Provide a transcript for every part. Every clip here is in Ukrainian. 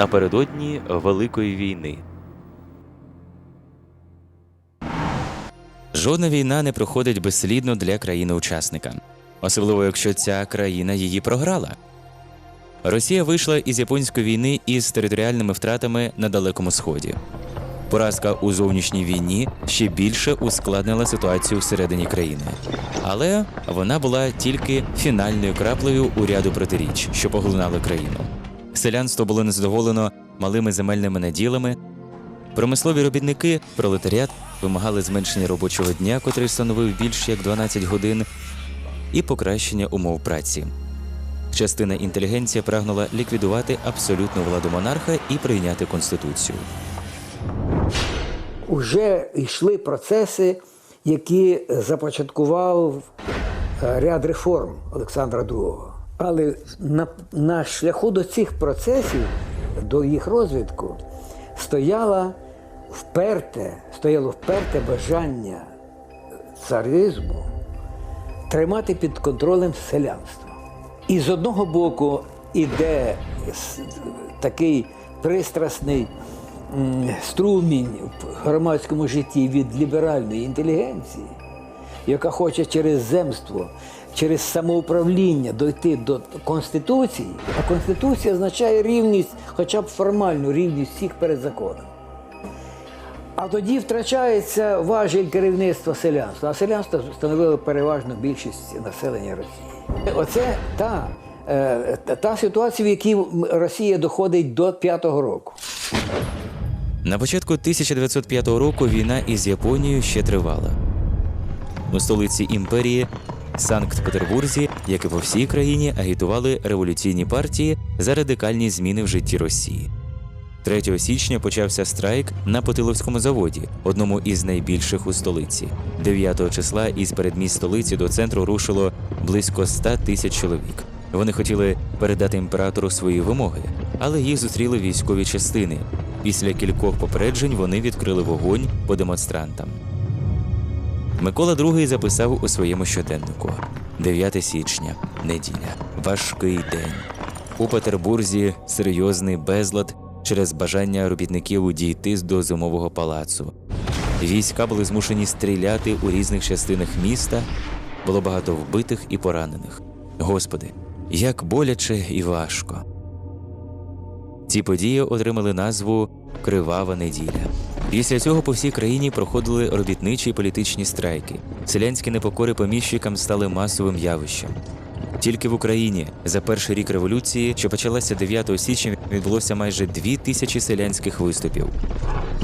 напередодні Великої війни. Жодна війна не проходить безслідно для країни-учасника, особливо якщо ця країна її програла. Росія вийшла із японської війни із територіальними втратами на Далекому Сході. Поразка у зовнішній війні ще більше ускладнила ситуацію всередині країни. Але вона була тільки фінальною краплею у ряду протиріч, що поглинали країну. Селянство було незадоволено малими земельними наділами. Промислові робітники, пролетаріат вимагали зменшення робочого дня, котрий становив більш як 12 годин, і покращення умов праці. Частина інтелігенції прагнула ліквідувати абсолютну владу монарха і прийняти конституцію. Уже йшли процеси, які започаткував е, ряд реформ Олександра II. Але на, на шляху до цих процесів, до їх розвитку, стояла вперте, стояло вперте бажання царизму тримати під контролем селянство. І з одного боку іде такий пристрасний струмінь в громадському житті від ліберальної інтелігенції, яка хоче через земство, через самоуправління дойти до Конституції, а Конституція означає рівність, хоча б формальну рівність всіх перед законом. А тоді втрачається важіль керівництва селянства. А селянство становило переважну більшість населення Росії. Оце е, та- та ситуація, в якій Росія доходить до п'ятого року. На початку 1905 року війна із Японією ще тривала. У столиці імперії Санкт-Петербурзі, як і по всій країні, агітували революційні партії за радикальні зміни в житті Росії. 3 січня почався страйк на Потиловському заводі, одному із найбільших у столиці. 9 числа із передмість столиці до центру рушило близько 100 тисяч чоловік. Вони хотіли передати імператору свої вимоги, але їх зустріли військові частини. Після кількох попереджень вони відкрили вогонь по демонстрантам. Микола II записав у своєму щоденнику 9 січня, неділя, важкий день. У Петербурзі серйозний безлад через бажання робітників дійти до зимового палацу. Війська були змушені стріляти у різних частинах міста. Було багато вбитих і поранених. Господи, як боляче і важко. Ці події отримали назву Кривава неділя. Після цього по всій країні проходили робітничі і політичні страйки. Селянські непокори поміщикам стали масовим явищем. Тільки в Україні за перший рік революції, що почалася 9 січня, відбулося майже дві тисячі селянських виступів.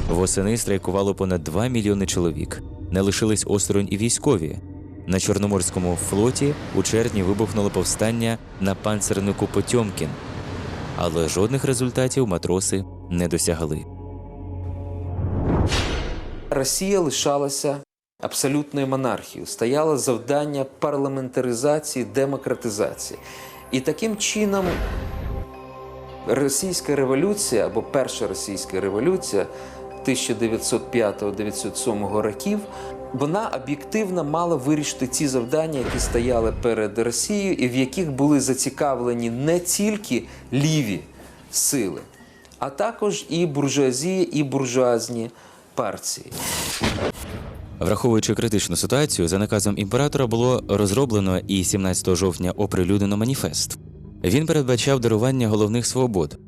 Восени страйкувало понад 2 мільйони чоловік. Не лишились осторонь і військові. На Чорноморському флоті у червні вибухнуло повстання на панцернику Потьомкін, але жодних результатів матроси не досягли. Росія лишалася абсолютною монархією. Стояло завдання парламентаризації, демократизації. І таким чином російська революція або перша російська революція 1905-1907 років. Вона об'єктивно мала вирішити ці завдання, які стояли перед Росією, і в яких були зацікавлені не тільки ліві сили, а також і буржуазія, і буржуазні партії. Враховуючи критичну ситуацію, за наказом імператора було розроблено і 17 жовтня оприлюднено маніфест. Він передбачав дарування головних свобод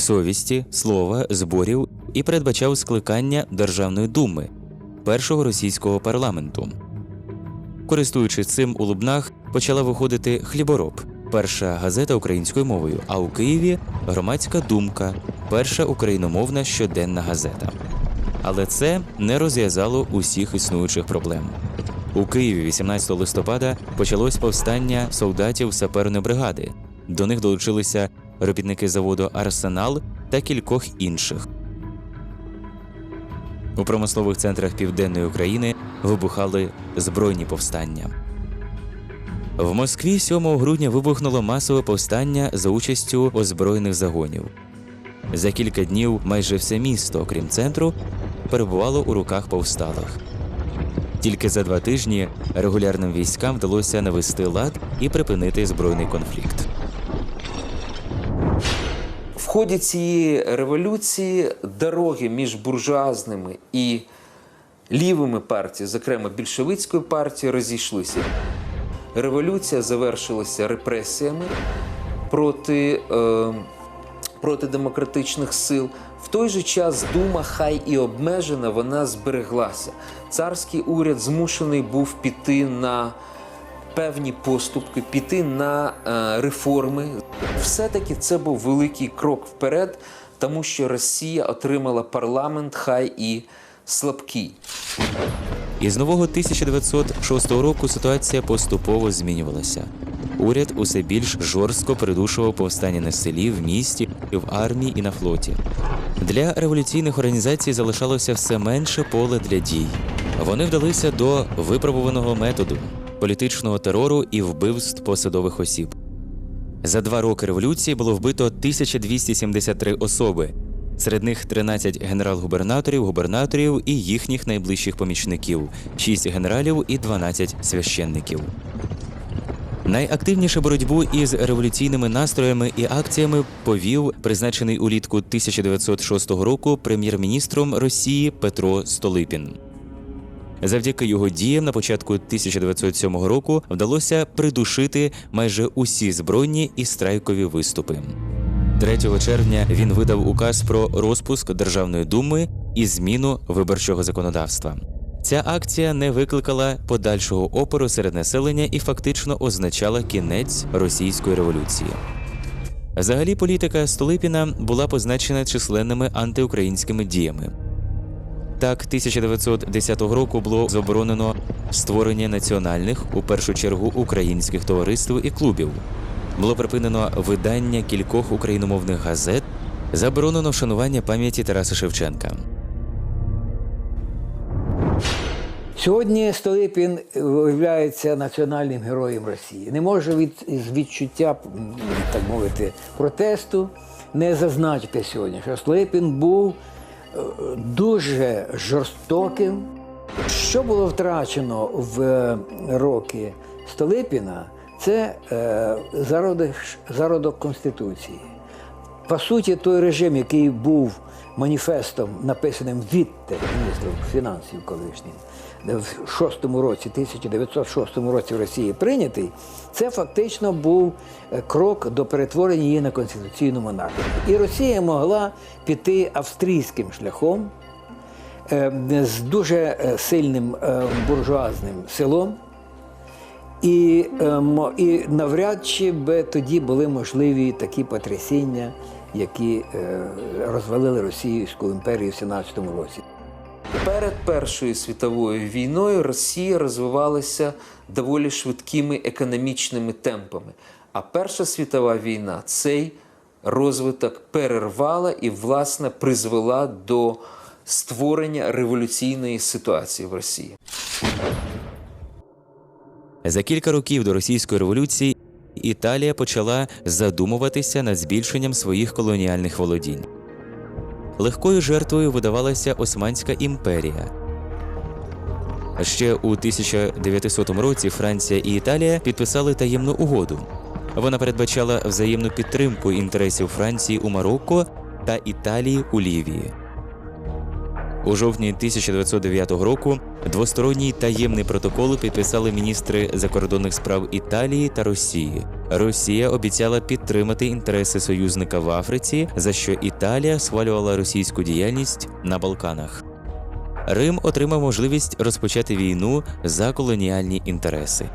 совісті, слова, зборів і передбачав скликання Державної думи першого російського парламенту. Користуючись цим у Лубнах, почала виходити хлібороб, перша газета українською мовою, а у Києві громадська думка, перша україномовна щоденна газета. Але це не розв'язало усіх існуючих проблем. У Києві 18 листопада почалось повстання солдатів саперної бригади. До них долучилися робітники заводу Арсенал та кількох інших. У промислових центрах південної України вибухали збройні повстання. В Москві 7 грудня вибухнуло масове повстання за участю озброєних загонів. За кілька днів майже все місто, окрім центру, перебувало у руках повсталих. Тільки за два тижні регулярним військам вдалося навести лад і припинити збройний конфлікт. В ході цієї революції дороги між буржуазними і лівими партіями, зокрема більшовицькою партією, розійшлися. Революція завершилася репресіями проти, е, проти демократичних сил. В той же час дума, хай і обмежена, вона збереглася. Царський уряд змушений був піти на певні поступки, піти на е, реформи. Все-таки це був великий крок вперед, тому що Росія отримала парламент, хай і слабкий. Із нового 1906 року ситуація поступово змінювалася. Уряд усе більш жорстко придушував повстання на селі, в місті, в армії і на флоті. Для революційних організацій залишалося все менше поле для дій. Вони вдалися до випробуваного методу політичного терору і вбивств посадових осіб. За два роки революції було вбито 1273 особи, серед них 13 генерал-губернаторів, губернаторів і їхніх найближчих помічників, 6 генералів і 12 священників. Найактивніше боротьбу із революційними настроями і акціями повів призначений улітку 1906 року прем'єр-міністром Росії Петро Столипін. Завдяки його діям на початку 1907 року вдалося придушити майже усі збройні і страйкові виступи. 3 червня він видав указ про розпуск Державної думи і зміну виборчого законодавства. Ця акція не викликала подальшого опору серед населення і фактично означала кінець російської революції. Взагалі, політика Столипіна була позначена численними антиукраїнськими діями. Так, 1910 року було заборонено створення національних, у першу чергу, українських товариств і клубів. Було припинено видання кількох україномовних газет, заборонено вшанування пам'яті Тараса Шевченка. Сьогодні Столипін виявляється національним героєм Росії. Не може від з відчуття, так мовити, протесту не зазначити сьогодні, що Столипін був е, дуже жорстоким. Що було втрачено в е, роки Столипіна, це е, зародок, зародок Конституції. По суті, той режим, який був маніфестом, написаним відте міністром фінансів колишнім, в 6-му році, 1906 році в Росії прийнятий, це фактично був е, крок до перетворення її на конституційну монархію. І Росія могла піти австрійським шляхом е, з дуже сильним буржуазним селом. І, ем, і навряд чи би тоді були можливі такі потрясіння, які е, розвалили Російську імперію в 17 році. Перед Першою світовою війною Росія розвивалася доволі швидкими економічними темпами. А Перша світова війна цей розвиток перервала і, власне, призвела до створення революційної ситуації в Росії. За кілька років до російської революції Італія почала задумуватися над збільшенням своїх колоніальних володінь. Легкою жертвою видавалася Османська імперія. Ще у 1900 році Франція і Італія підписали таємну угоду. Вона передбачала взаємну підтримку інтересів Франції у Марокко та Італії у Лівії. У жовтні 1909 року двосторонній таємний протокол підписали міністри закордонних справ Італії та Росії. Росія обіцяла підтримати інтереси союзника в Африці, за що Італія схвалювала російську діяльність на Балканах. Рим отримав можливість розпочати війну за колоніальні інтереси.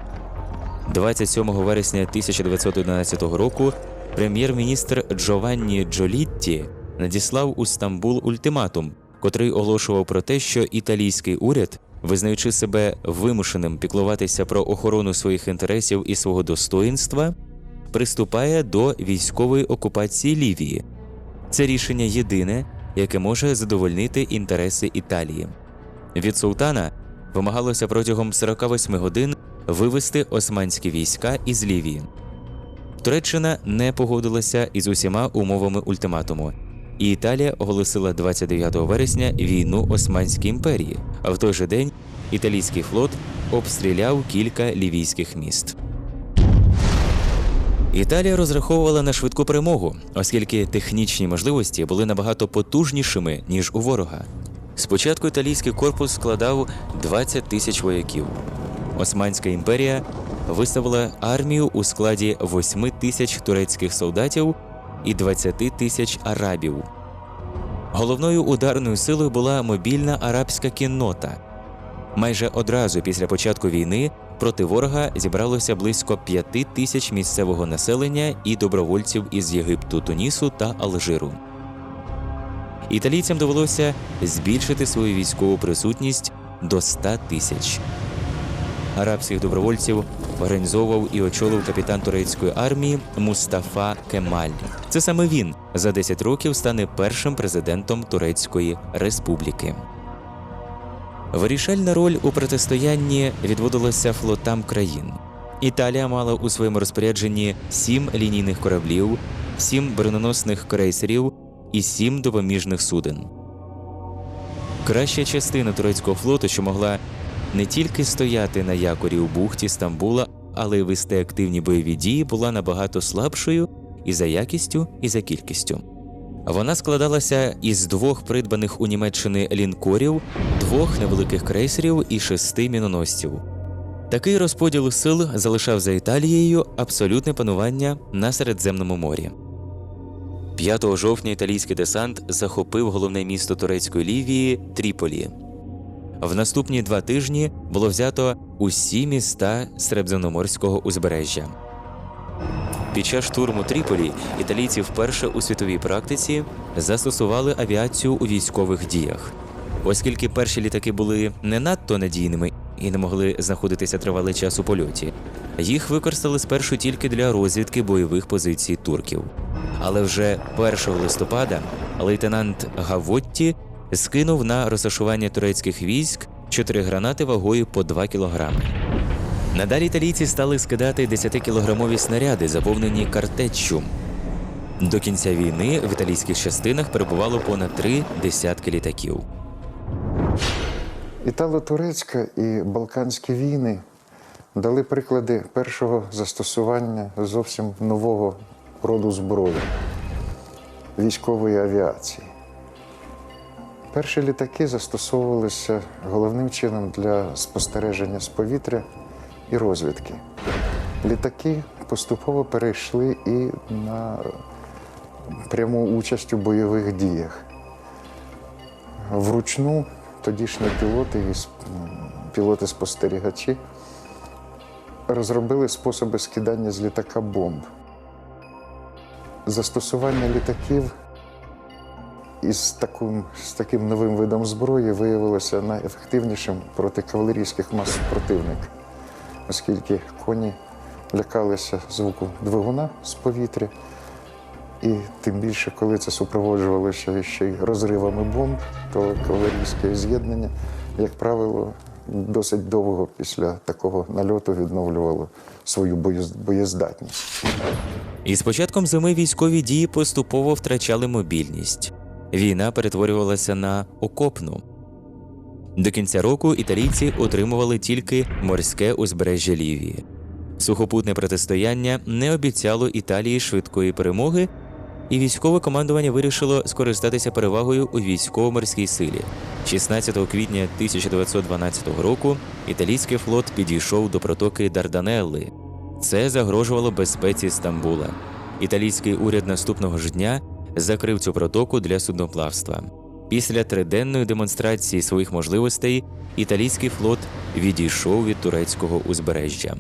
27 вересня 1911 року прем'єр-міністр Джованні Джолітті надіслав у Стамбул ультиматум, котрий оголошував про те, що італійський уряд, визнаючи себе вимушеним піклуватися про охорону своїх інтересів і свого достоїнства, приступає до військової окупації Лівії. Це рішення єдине, яке може задовольнити інтереси Італії. Від султана вимагалося протягом 48 годин вивести османські війська із Лівії. Туреччина не погодилася із усіма умовами ультиматуму, і Італія оголосила 29 вересня війну Османській імперії. А в той же день італійський флот обстріляв кілька лівійських міст. Італія розраховувала на швидку перемогу, оскільки технічні можливості були набагато потужнішими ніж у ворога. Спочатку італійський корпус складав 20 тисяч вояків. Османська імперія виставила армію у складі 8 тисяч турецьких солдатів і 20 тисяч арабів. Головною ударною силою була мобільна арабська кіннота. Майже одразу після початку війни проти ворога зібралося близько 5 тисяч місцевого населення і добровольців із Єгипту, Тунісу та Алжиру. Італійцям довелося збільшити свою військову присутність до 100 тисяч. Арабських добровольців організовував і очолив капітан турецької армії Мустафа Кемаль. Це саме він за 10 років стане першим президентом Турецької республіки. Вирішальна роль у протистоянні відводилася флотам країн. Італія мала у своєму розпорядженні сім лінійних кораблів, сім броненосних крейсерів і сім допоміжних суден. Краща частина турецького флоту, що могла не тільки стояти на якорі у бухті Стамбула, але й вести активні бойові дії, була набагато слабшою і за якістю, і за кількістю. Вона складалася із двох придбаних у Німеччини лінкорів, двох невеликих крейсерів і шести міноносців. Такий розподіл сил залишав за Італією абсолютне панування на Середземному морі. 5 жовтня італійський десант захопив головне місто турецької Лівії Тріполі. В наступні два тижні було взято усі міста Середземноморського узбережжя. Під час штурму Тріполі італійці вперше у світовій практиці застосували авіацію у військових діях. Оскільки перші літаки були не надто надійними і не могли знаходитися тривалий час у польоті, їх використали спершу тільки для розвідки бойових позицій турків. Але вже 1 листопада лейтенант Гавотті скинув на розташування турецьких військ чотири гранати вагою по 2 кілограми. Надалі італійці стали скидати 10-кілограмові снаряди, заповнені картеччю. До кінця війни в італійських частинах перебувало понад три десятки літаків. Італо-турецька і Балканські війни дали приклади першого застосування зовсім нового роду зброї військової авіації. Перші літаки застосовувалися головним чином для спостереження з повітря і розвідки. Літаки поступово перейшли і на пряму участь у бойових діях. Вручну тодішні пілоти і пілоти-спостерігачі розробили способи скидання з літака бомб. Застосування літаків із таким, з таким новим видом зброї виявилося найефективнішим проти кавалерійських мас противника, оскільки коні лякалися звуку двигуна з повітря. І тим більше, коли це супроводжувалося ще й розривами бомб, то кавалерійське з'єднання, як правило, досить довго після такого нальоту відновлювало свою боєздатність. І з початком зими військові дії поступово втрачали мобільність. Війна перетворювалася на окопну. До кінця року італійці отримували тільки морське узбережжя Лівії. Сухопутне протистояння не обіцяло Італії швидкої перемоги, і військове командування вирішило скористатися перевагою у військово-морській силі. 16 квітня 1912 року італійський флот підійшов до протоки Дарданелли. Це загрожувало безпеці Стамбула. Італійський уряд наступного ж дня закрив цю протоку для судноплавства. Після триденної демонстрації своїх можливостей італійський флот відійшов від турецького узбережжя.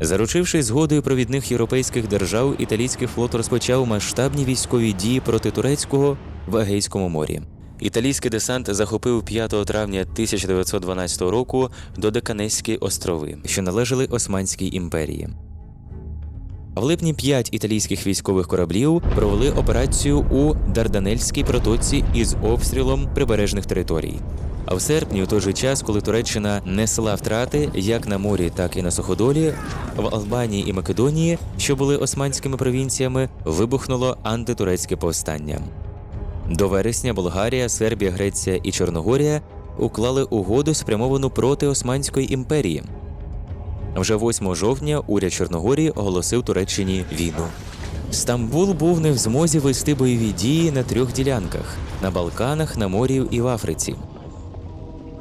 Заручившись згодою провідних європейських держав, італійський флот розпочав масштабні військові дії проти турецького в Егейському морі. Італійський десант захопив 5 травня 1912 року Додеканезькі острови, що належали Османській імперії. В липні п'ять італійських військових кораблів провели операцію у Дарданельській протоці із обстрілом прибережних територій. А в серпні, у той же час, коли Туреччина несла втрати як на морі, так і на суходолі, в Албанії і Македонії, що були османськими провінціями, вибухнуло антитурецьке повстання. До вересня Болгарія, Сербія, Греція і Чорногорія уклали угоду, спрямовану проти Османської імперії. Вже 8 жовтня уряд Чорногорії оголосив Туреччині війну. Стамбул був не в змозі вести бойові дії на трьох ділянках на Балканах, на морі і в Африці.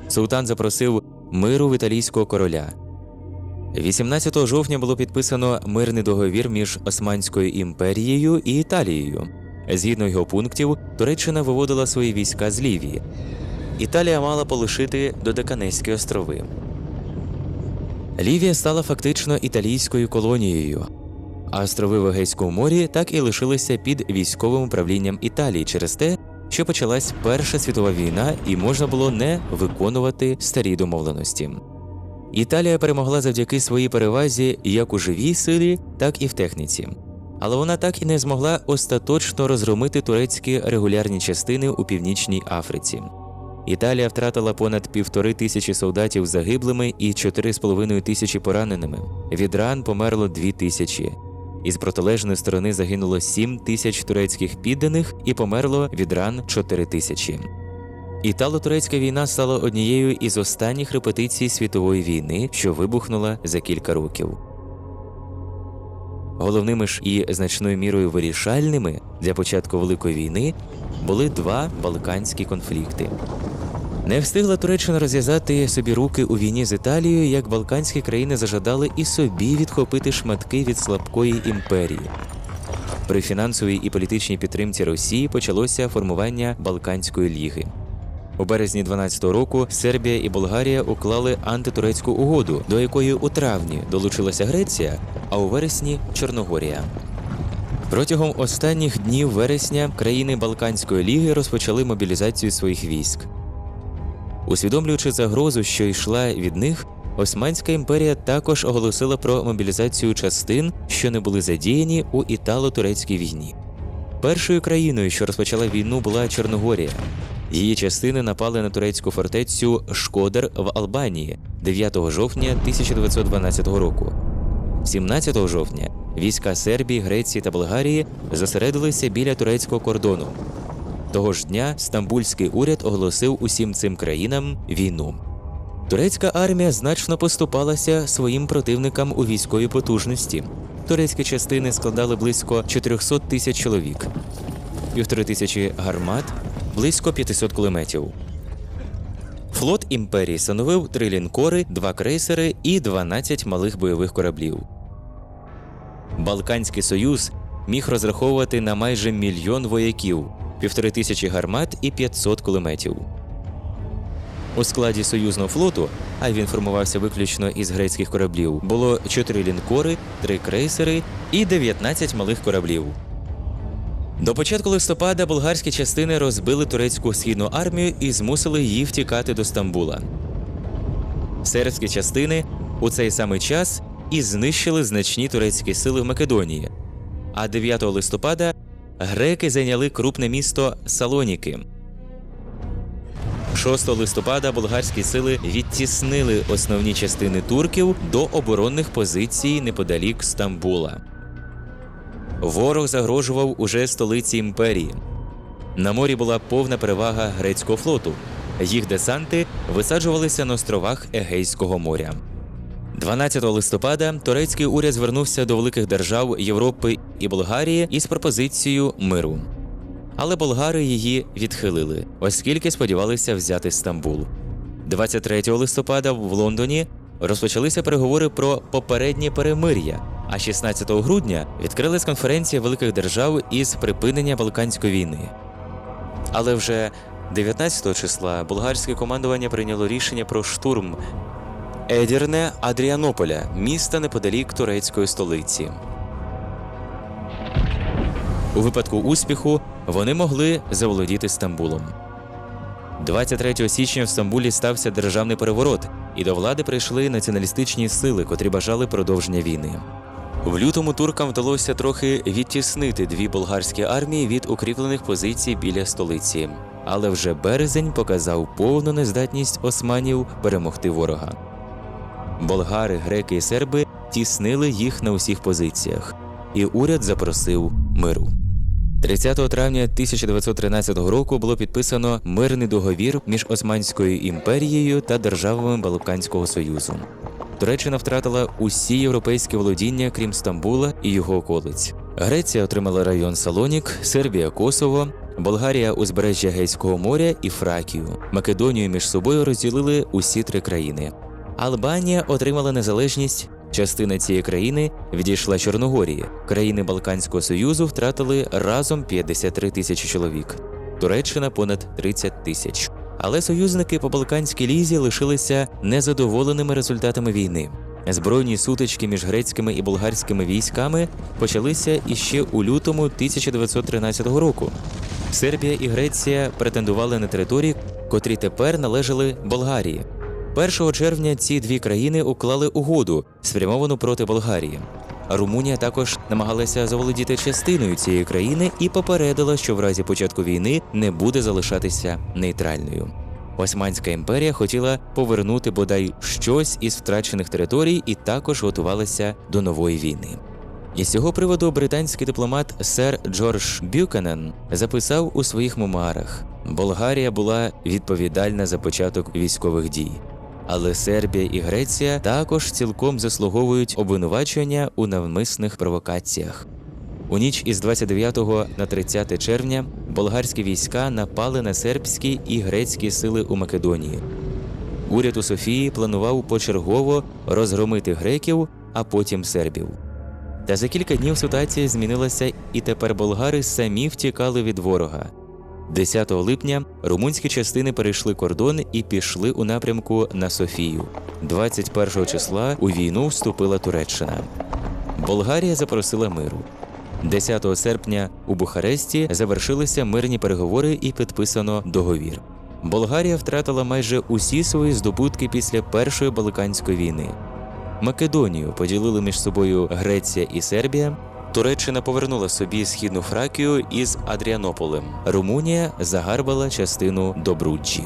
Султан запросив миру в італійського короля. 18 жовтня було підписано мирний договір між Османською імперією і Італією. Згідно його пунктів, Туреччина виводила свої війська з Лівії. Італія мала полишити Додеканезькі острови. Лівія стала фактично італійською колонією, а острови в Егейському морі так і лишилися під військовим управлінням Італії через те, що почалась Перша світова війна і можна було не виконувати старі домовленості. Італія перемогла завдяки своїй перевазі як у живій силі, так і в техніці. Але вона так і не змогла остаточно розгромити турецькі регулярні частини у північній Африці. Італія втратила понад півтори тисячі солдатів загиблими і 4,5 тисячі пораненими. Від ран померло дві тисячі. Із протилежної сторони загинуло 7 тисяч турецьких підданих і померло від ран 4 тисячі. Італо-турецька війна стала однією із останніх репетицій світової війни, що вибухнула за кілька років. Головними ж і значною мірою вирішальними для початку Великої війни були два балканські конфлікти. Не встигла Туреччина розв'язати собі руки у війні з Італією, як балканські країни зажадали і собі відхопити шматки від слабкої імперії. При фінансовій і політичній підтримці Росії почалося формування Балканської ліги. У березні 12-го року Сербія і Болгарія уклали антитурецьку угоду, до якої у травні долучилася Греція, а у вересні Чорногорія. Протягом останніх днів вересня країни Балканської ліги розпочали мобілізацію своїх військ. Усвідомлюючи загрозу, що йшла від них, Османська імперія також оголосила про мобілізацію частин, що не були задіяні у італо-турецькій війні. Першою країною, що розпочала війну, була Чорногорія. Її частини напали на турецьку фортецю Шкодер в Албанії 9 жовтня 1912 року. 17 жовтня війська Сербії, Греції та Болгарії зосередилися біля турецького кордону. Того ж дня стамбульський уряд оголосив усім цим країнам війну. Турецька армія значно поступалася своїм противникам у військовій потужності. Турецькі частини складали близько 400 тисяч чоловік, півтори тисячі гармат, близько 500 кулеметів. Флот імперії становив три лінкори, два крейсери і 12 малих бойових кораблів. Балканський союз міг розраховувати на майже мільйон вояків, півтори тисячі гармат і 500 кулеметів. У складі союзного флоту, а він формувався виключно із грецьких кораблів, було 4 лінкори, 3 крейсери і 19 малих кораблів. До початку листопада болгарські частини розбили турецьку східну армію і змусили її втікати до Стамбула. Сербські частини у цей самий час і знищили значні турецькі сили в Македонії. А 9 листопада греки зайняли крупне місто Салоніки. 6 листопада болгарські сили відтіснили основні частини турків до оборонних позицій неподалік Стамбула. Ворог загрожував уже столиці імперії. На морі була повна перевага грецького флоту. Їх десанти висаджувалися на островах Егейського моря. 12 листопада турецький уряд звернувся до великих держав Європи і Болгарії із пропозицією миру. Але болгари її відхилили, оскільки сподівалися взяти Стамбул. 23 листопада в Лондоні розпочалися переговори про попереднє перемир'я, а 16 грудня відкрилась конференція великих держав із припинення Балканської війни. Але вже 19 числа болгарське командування прийняло рішення про штурм Едірне Адріанополя, міста неподалік турецької столиці. У випадку успіху вони могли заволодіти Стамбулом. 23 січня в Стамбулі стався державний переворот, і до влади прийшли націоналістичні сили, котрі бажали продовження війни. В лютому туркам вдалося трохи відтіснити дві болгарські армії від укріплених позицій біля столиці, але вже березень показав повну нездатність османів перемогти ворога. Болгари, греки і серби тіснили їх на усіх позиціях, і уряд запросив миру. 30 травня 1913 року було підписано мирний договір між Османською імперією та державами Балканського Союзу. Туреччина втратила усі європейські володіння, крім Стамбула і його околиць. Греція отримала район Салонік, Сербія Косово, Болгарія узбережжя Гейського моря і Фракію. Македонію між собою розділили усі три країни. Албанія отримала незалежність. Частина цієї країни відійшла Чорногорії. Країни Балканського Союзу втратили разом 53 тисячі чоловік. Туреччина понад 30 тисяч. Але союзники по Балканській лізі лишилися незадоволеними результатами війни. Збройні сутички між грецькими і болгарськими військами почалися іще у лютому 1913 року. Сербія і Греція претендували на території, котрі тепер належали Болгарії. 1 червня ці дві країни уклали угоду, спрямовану проти Болгарії. Румунія також намагалася заволодіти частиною цієї країни і попередила, що в разі початку війни не буде залишатися нейтральною. Османська імперія хотіла повернути бодай щось із втрачених територій і також готувалася до нової війни. Із цього приводу британський дипломат сер Джордж Бюкенен записав у своїх мемуарах: Болгарія була відповідальна за початок військових дій. Але Сербія і Греція також цілком заслуговують обвинувачення у навмисних провокаціях. У ніч із 29 на 30 червня болгарські війська напали на сербські і грецькі сили у Македонії. Уряд у Софії планував почергово розгромити греків, а потім сербів. Та за кілька днів ситуація змінилася, і тепер болгари самі втікали від ворога. 10 липня румунські частини перейшли кордон і пішли у напрямку на Софію. 21 числа у війну вступила Туреччина. Болгарія запросила миру. 10 серпня у Бухаресті завершилися мирні переговори і підписано договір. Болгарія втратила майже усі свої здобутки після Першої Балканської війни. Македонію поділили між собою Греція і Сербія. Туреччина повернула собі східну Фракію із Адріанополем. Румунія загарбала частину Добруджі.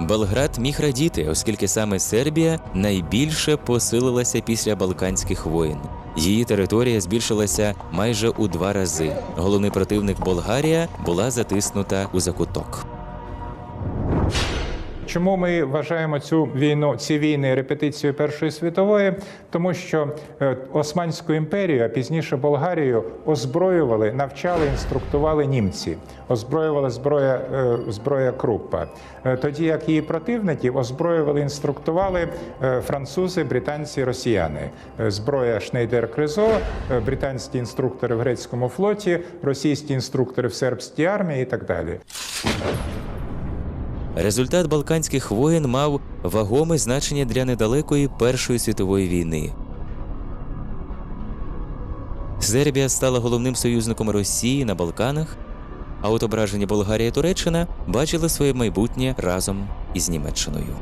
Белград міг радіти, оскільки саме Сербія найбільше посилилася після Балканських воєн. Її територія збільшилася майже у два рази. Головний противник Болгарія була затиснута у закуток. Чому ми вважаємо цю війну, ці війни репетицією Першої світової? Тому що е, Османську імперію, а пізніше Болгарію, озброювали, навчали, інструктували німці, озброювала зброя, е, зброя Круппа. Е, Тоді як її противників озброювали, інструктували французи, британці, росіяни. Зброя Шнейдер Кризо, британські інструктори в грецькому флоті, російські інструктори в сербській армії і так далі. Результат Балканських воєн мав вагоме значення для недалекої Першої світової війни. Сербія стала головним союзником Росії на Балканах, а от ображені Болгарія і Туреччина бачили своє майбутнє разом із Німеччиною.